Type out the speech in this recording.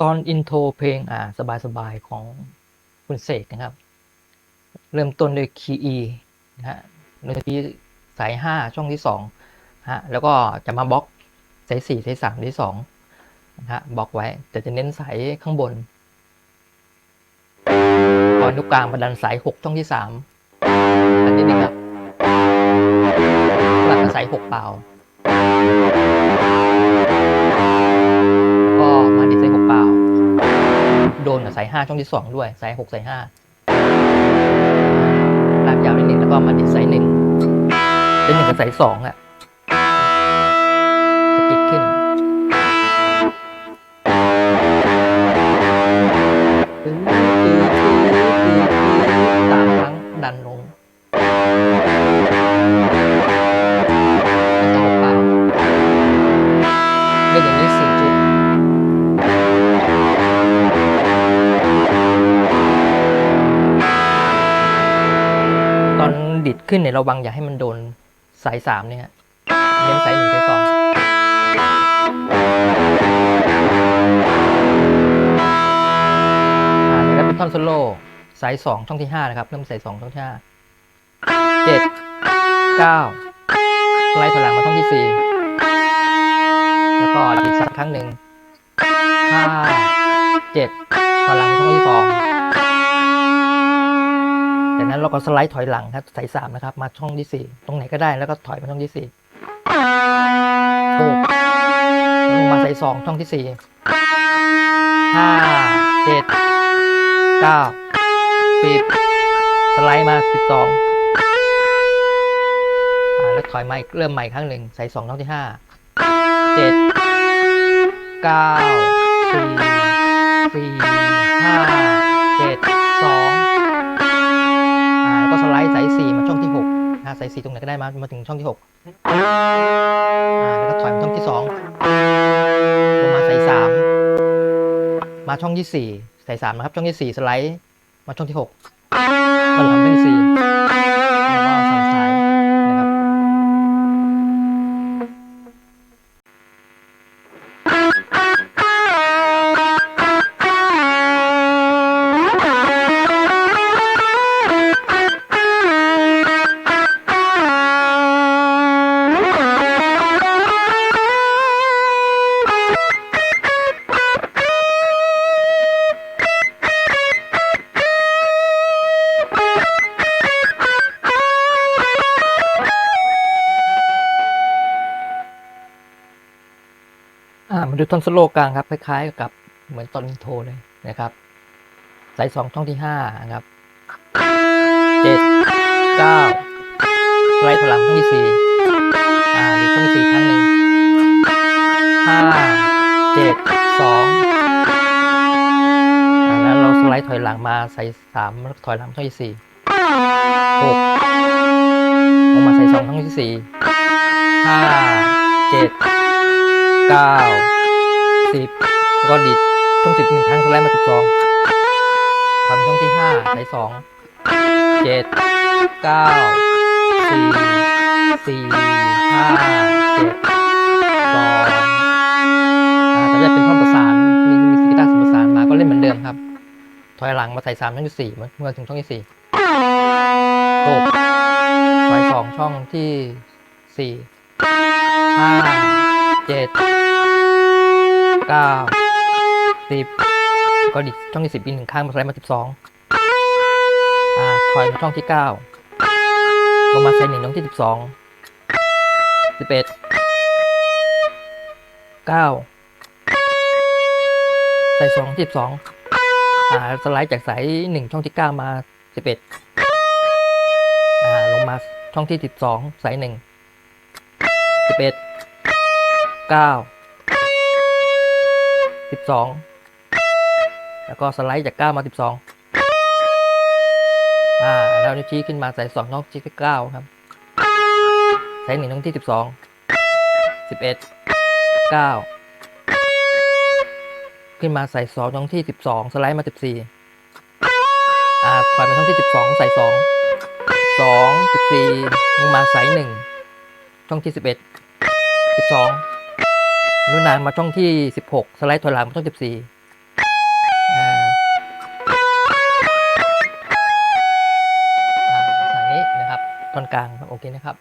ตอนอินโทรเพลงอ่าสบายๆของคุณเสกนะครับ เริ่มต้นด้วยคีย์ E นะฮะดนตรีสายห้าช่องที่สองฮะแล้วก็จะมาบล็อกสายสี่สายสามสายสองนะฮะบล็อกไว้ แต่จะเน้นสายข้างบนตอนนุกกลางประดันสายหกช่องที่สามอันนี้นะครับหลักสายหกเปล่า ก็มาดิ โดนกับสายห้าช่องที่สองด้วยสายหกสายห้าลากยาวนิดนึงแล้วก็มาดิสไซน์หนึ่งเป็นหนึ่งกับสายสองอะ ขึ้นเนี่ยระวังอย่าให้มันโดนสายสามเนี่ยเน้นสายหนึ่งสายสองอ่าแล้วเป็นท่อนโซโล่สายสองช่องที่ห้านะครับ เริ่มสายสองช่องที่ห้าเจ็ดเก้าไล่ถอยหลังมาช่องที่สี่แล้วก็ดิดสักครั้งหนึ่งห้าเจ็ดถอยหลังมาช่องที่สอง จากนั้นเราก็สไลด์ถอยหลังครับสายสามนะครับ มาช่องที่สี่ตรงไหนก็ได้แล้วก็ถอยมาช่องที่สี่ถูกลงมาสายสองช่องที่สี่ห้าเจ็ดเก้าสิบสไลด์มาสิบสองแล้วถอยมาอีกเริ่มใหม่ครั้งหนึ่งสายสองช่องที่ห้าเจ็ดเก้าสี่สี่ สายสี่ตรงไหนก็ได้มามาถึงช่องที่หกอ่าแล้วก็ถอยมาช่องที่สองลงมาสายสามมาช่องที่สี่สายสามนะครับ ช่องที่สี่สไลด์มาช่องที่หกมาทำช่องที่สี่แล้วก็สั่นสาย ดูท่อนสโลกลางครับคล้ายๆกับเหมือนตอนอินโทรเลยนะครับ สายสองช่องที่ห้านะครับเจ็ดเก้าสไลด์ถอยหลังช่องที่สี่อ่าดีช่องที่สี่ครั้งหนึ่งห้าเจ็ดสองอ่าแล้วเราสไลด์ถอยหลังมาใส่สามถอยหลังช่องที่สี่หกลงมาใส่สองช่องที่สี่ห้าเจ็ดเก้า สิบแล้วก็ดิดช่องสิบหนึ่งครั้งสไลด์มาสิบสองทำช่องที่ห้าสายสองเจ็ดเก้าสี่สี่ห้าเจ็ดสองอ่าแต่จะเป็นท่อนประสานมีมีกีตาร์ประสานมาก็เล่นเหมือนเดิมครับ ถอยหลังมาใส่สามช่องที่สี่เมื่อเมื่อถึงช่องที่สี่หกถอยสองช่องที่สี่ห้าเจ็ด เก้าสิบก็ดิช่องที่สิบอีกหนึ่งข้างมาสไลด์มาสิบสองอ่าถอยมาช่องที่เก้าลงมาใส่หนึ่งช่องที่สิบสองสิบเอ็ดเก้าใส่สองสิบสองอ่าสไลด์จากสายหนึ่งช่องที่เก้ามาสิบเอ็ดอ่าลงมาช่องที่สิบสองสายหนึ่งสิบเอ็ดเก้า สิบสองแล้วก็สไลด์จากเก้ามาสิบสองอ่า แล้วนิ้วชี้ขึ้นมาใส่สองน้องชี้ที่เก้าครับ ใส่หนึ่งน้องที่สิบสองสิบเอ็ดเก้าขึ้นมาใส่สองน้องที่สิบสองสไลด์มาสิบสี่อ่าถอยมาช่องที่สิบสองใส่สองสองสิบสี่ลงมาใส่หนึ่งช่องที่สิบเอ็ดสิบสอง นุนางมาช่องที่ 16 สไลด์ถอยหลังมาช่อง 14อ่าอ่าสายนี้นะครับตอนกลางโอเคนะครับ